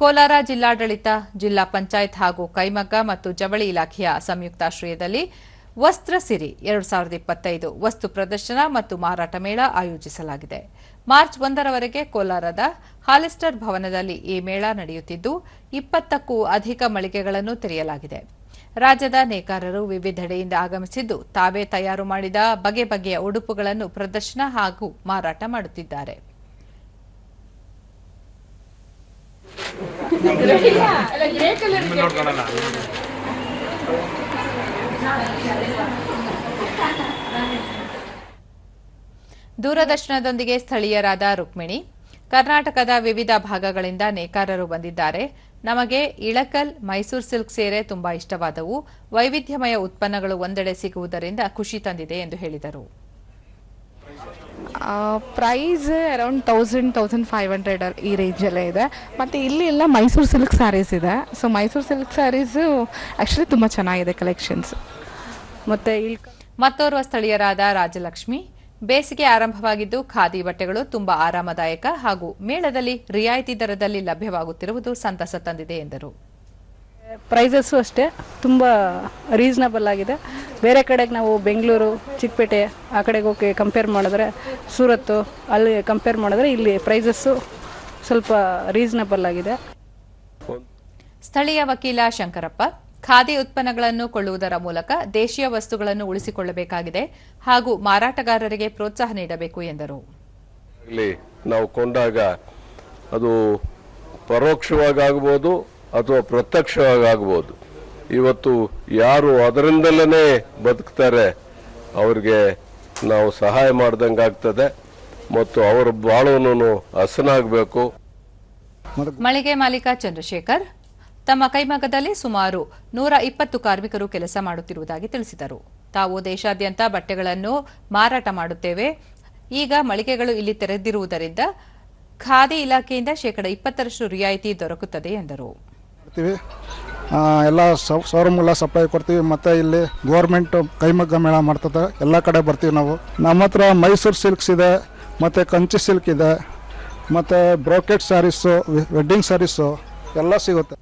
ಕೋಲಾರ ಜಿಲ್ಲಾಡಳಿತ, ಜಿಲ್ಲಾ ಪಂಚಾಯತ್ ಹಾಗೂ ಕೈಮಗ್ಗ ಮತ್ತು ಜವಳಿ ಇಲಾಖೆಯ ಸಂಯುಕ್ತಾಶ್ರಯದಲ್ಲಿ ವಸ್ತ್ರ ಸಿರಿ ಎರಡು ಸಾವಿರದ ಇಪ್ಪತ್ತೈದು ವಸ್ತು ಪ್ರದರ್ಶನ ಮತ್ತು ಮಾರಾಟ ಮೇಳ ಆಯೋಜಿಸಲಾಗಿದೆ. ಮಾರ್ಚ್ ಒಂದರವರೆಗೆ ಕೋಲಾರದ ಹಾಲಿಸ್ಟರ್ ಭವನದಲ್ಲಿ ಈ ಮೇಳ ನಡೆಯುತ್ತಿದ್ದು, ಇಪ್ಪತ್ತಕ್ಕೂ ಅಧಿಕ ಮಳಿಗೆಗಳನ್ನು ತೆರೆಯಲಾಗಿದೆ. ರಾಜ್ಯದ ನೇಕಾರರು ವಿವಿಧೆಡೆಯಿಂದ ಆಗಮಿಸಿದ್ದು, ತಾವೇ ತಯಾರು ಮಾಡಿದ ಬಗೆ ಬಗೆಯ ಉಡುಪುಗಳನ್ನು ಪ್ರದರ್ಶನ ಹಾಗೂ ಮಾರಾಟ ಮಾಡುತ್ತಿದ್ದಾರೆ. ದೂರದರ್ಶನದೊಂದಿಗೆ ಸ್ಥಳೀಯರಾದ ರುಕ್ಮಿಣಿ, ಕರ್ನಾಟಕದ ವಿವಿಧ ಭಾಗಗಳಿಂದ ನೇಕಾರರು ಬಂದಿದ್ದಾರೆ. ನಮಗೆ ಇಳಕಲ್, ಮೈಸೂರು ಸಿಲ್ಕ್ ಸೇರೆ ತುಂಬಾ ಇಷ್ಟವಾದವು. ವೈವಿಧ್ಯಮಯ ಉತ್ಪನ್ನಗಳು ಒಂದೆಡೆ ಸಿಗುವುದರಿಂದ ಖುಷಿ ತಂದಿದೆ ಎಂದು ಹೇಳಿದರು. Price around thousand thousand five hundred ಈ ರೇಂಜಲ್ಲೇ ಇದೆ. ಮತ್ತು ಇಲ್ಲಿ ಎಲ್ಲ ಮೈಸೂರು ಸಿಲ್ಕ್ ಸ್ಯಾರೀಸ್ ಇದೆ. So Mysuru silk sarees actually ತುಂಬ ಚೆನ್ನಾಗಿದೆ ಕಲೆಕ್ಷನ್ಸ್ ಮತ್ತು ಇಲ್ಲಿ ಮತ್ತೋರ್ವ ಸ್ಥಳೀಯರಾದ ರಾಜಲಕ್ಷ್ಮಿ, ಬೇಸಿಗೆ ಆರಂಭವಾಗಿದ್ದು ಖಾದಿ ಬಟ್ಟೆಗಳು ತುಂಬಾ ಆರಾಮದಾಯಕ ಹಾಗೂ ಮೇಳದಲ್ಲಿ ರಿಯಾಯಿತಿ ದರದಲ್ಲಿ ಲಭ್ಯವಾಗುತ್ತಿರುವುದು ಸಂತಸ ತಂದಿದೆ ಎಂದರು. ಪ್ರೈಸಸ್ಸು ಅಷ್ಟೇ ತುಂಬ ರೀಸನಬಲ್ ಆಗಿದೆ. ಬೇರೆ ಕಡೆಗೆ ನಾವು ಬೆಂಗಳೂರು ಚಿಕ್ಕಪೇಟೆ ಆ ಕಡೆಗೆ ಹೋಗಿ ಕಂಪೇರ್ ಮಾಡಿದ್ರೆ ಸೂರತ್ತು ಅಲ್ಲಿ ಕಂಪೇರ್ ಮಾಡಿದ್ರೆ ಇಲ್ಲಿ ಪ್ರೈಸಸ್ಸು ಸ್ವಲ್ಪ ರೀಸನಬಲ್ ಆಗಿದೆ. ಸ್ಥಳೀಯ ವಕೀಲ ಶಂಕರಪ್ಪ ಖಾದಿ ಉತ್ಪನ್ನಗಳನ್ನು ಕೊಳ್ಳುವುದರ ಮೂಲಕ ದೇಶೀಯ ವಸ್ತುಗಳನ್ನು ಉಳಿಸಿಕೊಳ್ಳಬೇಕಾಗಿದೆ ಹಾಗೂ ಮಾರಾಟಗಾರರಿಗೆ ಪ್ರೋತ್ಸಾಹ ನೀಡಬೇಕು ಎಂದರು. ನಾವು ಕೊಂಡಾಗ ಅದು ಪರೋಕ್ಷವಾಗಿ ಆಗ್ಬೋದು ಅಥವಾ ಪ್ರತ್ಯಕ್ಷವಾಗಿ ಆಗ್ಬೋದು ಇವತ್ತು ಯಾರು ಅದರಿಂದಲೇ ಬದುಕ್ತಾರೆ, ಅವ್ರಿಗೆ ನಾವು ಸಹಾಯ ಮಾಡ್ದಂಗೆ ಆಗ್ತದೆ ಮತ್ತು ಅವರ ಬಾಳುವನು ಹಸನಾಗಬೇಕು. ಮಳಿಗೆ ಮಾಲೀಕ ಚಂದ್ರಶೇಖರ್, ತಮ್ಮ ಕೈಮಗ್ಗದಲ್ಲಿ ಸುಮಾರು ನೂರ ಇಪ್ಪತ್ತು ಕಾರ್ಮಿಕರು ಕೆಲಸ ಮಾಡುತ್ತಿರುವುದಾಗಿ ತಿಳಿಸಿದರು. ತಾವು ದೇಶಾದ್ಯಂತ ಬಟ್ಟೆಗಳನ್ನು ಮಾರಾಟ ಮಾಡುತ್ತೇವೆ. ಈಗ ಮಳಿಗೆಗಳು ಇಲ್ಲಿ ತೆರೆದಿರುವುದರಿಂದ ಖಾದಿ ಇಲಾಖೆಯಿಂದ ಶೇಕಡ ಇಪ್ಪತ್ತರಷ್ಟು ರಿಯಾಯಿತಿ ದೊರಕುತ್ತದೆ ಎಂದರು. ಕೊಡ್ತೀವಿ. ಎಲ್ಲ ಶೋರೂಮ್ಗೆಲ್ಲ ಸಪ್ಲೈ ಕೊಡ್ತೀವಿ. ಮತ್ತು ಇಲ್ಲಿ ಗೋರ್ಮೆಂಟ್ ಕೈಮಗ್ಗ ಮೇಳ ಮಾಡ್ತದೆ. ಎಲ್ಲ ಕಡೆ ಬರ್ತೀವಿ ನಾವು. ನಮ್ಮ ಹತ್ರ ಮೈಸೂರು ಸಿಲ್ಕ್ಸ್ ಇದೆ, ಮತ್ತು ಕಂಚಿ ಸಿಲ್ಕ್ ಇದೆ, ಮತ್ತು ಬ್ರೋಕೆಟ್ ಸ್ಯಾರೀಸು ವೆಡ್ಡಿಂಗ್ ಸ್ಯಾರೀಸು ಎಲ್ಲ ಸಿಗುತ್ತೆ.